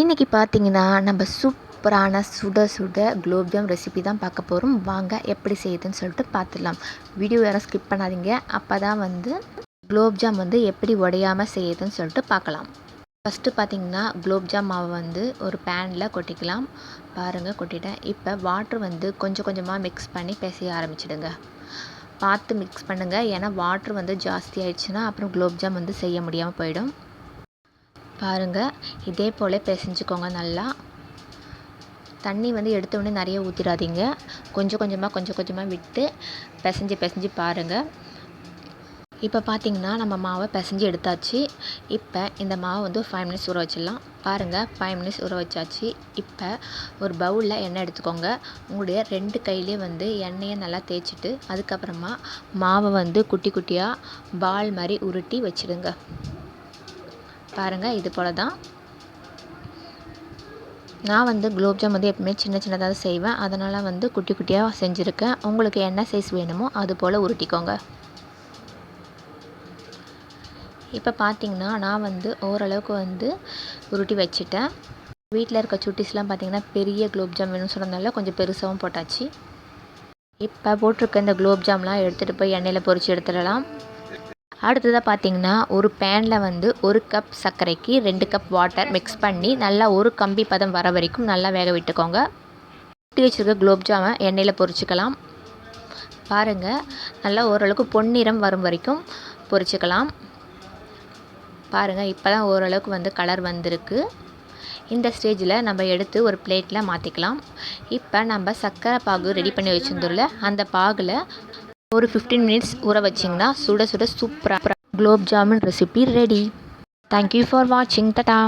இன்றைக்கி பார்த்தீங்கன்னா நம்ம சூப்பரான சுட சுட குலோப்ஜாம் ரெசிபி தான் பார்க்க போகிறோம் வாங்க எப்படி செய்யுதுன்னு சொல்லிட்டு பார்த்துடலாம் வீடியோ யாரும் ஸ்கிப் பண்ணாதீங்க. அப்போ தான் வந்து குலோப்ஜாம் வந்து எப்படி உடையாமல் செய்யுதுன்னு சொல்லிட்டு பார்க்கலாம். ஃபஸ்ட்டு பார்த்தீங்கன்னா குலோப்ஜாம் மாவை வந்து ஒரு பேனில் கொட்டிக்கலாம். பாருங்கள் கொட்டிட்டேன். இப்போ வாட்ரு வந்து கொஞ்சம் கொஞ்சமாக மிக்ஸ் பண்ணி பிசைய ஆரம்பிச்சிடுங்க. பார்த்து மிக்ஸ் பண்ணுங்கள் ஏன்னா வாட்ரு வந்து ஜாஸ்தி ஆயிடுச்சுன்னா அப்புறம் குலோப்ஜாம் வந்து செய்ய முடியாமல் போயிடும். பாருங்கள் இதே போல் பிசைஞ்சுக்கோங்க நல்லா. தண்ணி வந்து எடுத்தோடனே நிறைய ஊற்றிடாதீங்க கொஞ்சம் கொஞ்சமாக கொஞ்சம் கொஞ்சமாக விட்டு பிசைஞ்சு பிசைஞ்சு பாருங்கள் இப்போ பார்த்தீங்கன்னா நம்ம மாவை பிசைஞ்சு எடுத்தாச்சு. இப்போ இந்த மாவை வந்து ஒரு ஃபைவ் மினிட்ஸ் ஊற வச்சிடலாம். பாருங்கள் ஃபைவ் மினிட்ஸ் ஊற வச்சாச்சு. இப்போ ஒரு பவுலில் எண்ணெய் எடுத்துக்கோங்க. உங்களுடைய ரெண்டு கையிலேயே வந்து எண்ணெயை நல்லா தேய்ச்சிட்டு அதுக்கப்புறமா மாவை வந்து குட்டி குட்டியாக பால் மாதிரி உருட்டி வச்சிடுங்க. பாருங்கள் இது போல் தான் நான் வந்து குலோப்ஜாம் வந்து எப்பவுமே சின்ன சின்னதாக செய்வேன். அதனால் வந்து குட்டி குட்டியாக செஞ்சுருக்கேன். உங்களுக்கு என்ன சைஸ் வேணுமோ அது போல் உருட்டிக்கோங்க. இப்போ பார்த்தீங்கன்னா நான் வந்து ஓரளவுக்கு வந்து உருட்டி வச்சுட்டேன். வீட்டில் இருக்க சுட்டிஸ்லாம் பார்த்தீங்கன்னா பெரிய குலோப்ஜாம் வேணும்னு சொன்னதால கொஞ்சம் பெருசாகவும் போட்டாச்சு. இப்போ போட்டிருக்க இந்த குலோப்ஜாம்லாம் எடுத்துகிட்டு போய் எண்ணெயில் பொறிச்சு எடுத்துடலாம். அடுத்ததாக பார்த்தீங்கன்னா ஒரு பேனில் வந்து ஒரு கப் சர்க்கரைக்கு ரெண்டு கப் வாட்டர் மிக்ஸ் பண்ணி நல்லா ஒரு கம்பி பதம் வர வரைக்கும் நல்லா வேக விட்டுக்கோங்க. ஊட்டி வச்சுருக்க குலோப்ஜாமை எண்ணெயில் பொரிச்சுக்கலாம். பாருங்கள் நல்லா ஓரளவுக்கு பொன்னிறம் வரும் வரைக்கும் பொரிச்சுக்கலாம். பாருங்கள் இப்போ தான் ஓரளவுக்கு வந்து கலர் வந்திருக்கு. இந்த ஸ்டேஜில் நம்ம எடுத்து ஒரு பிளேட்டில் மாற்றிக்கலாம் இப்போ நம்ம சர்க்கரை பாகு ரெடி பண்ணி வச்சுருந்துள்ள அந்த பாகில் ஒரு ஃபிஃப்டீன் மினிட்ஸ் ஊற வச்சிங்கன்னா சுட சுட சூப்பராக gulab jamun recipe ready thank you for வாட்சிங் டட்டா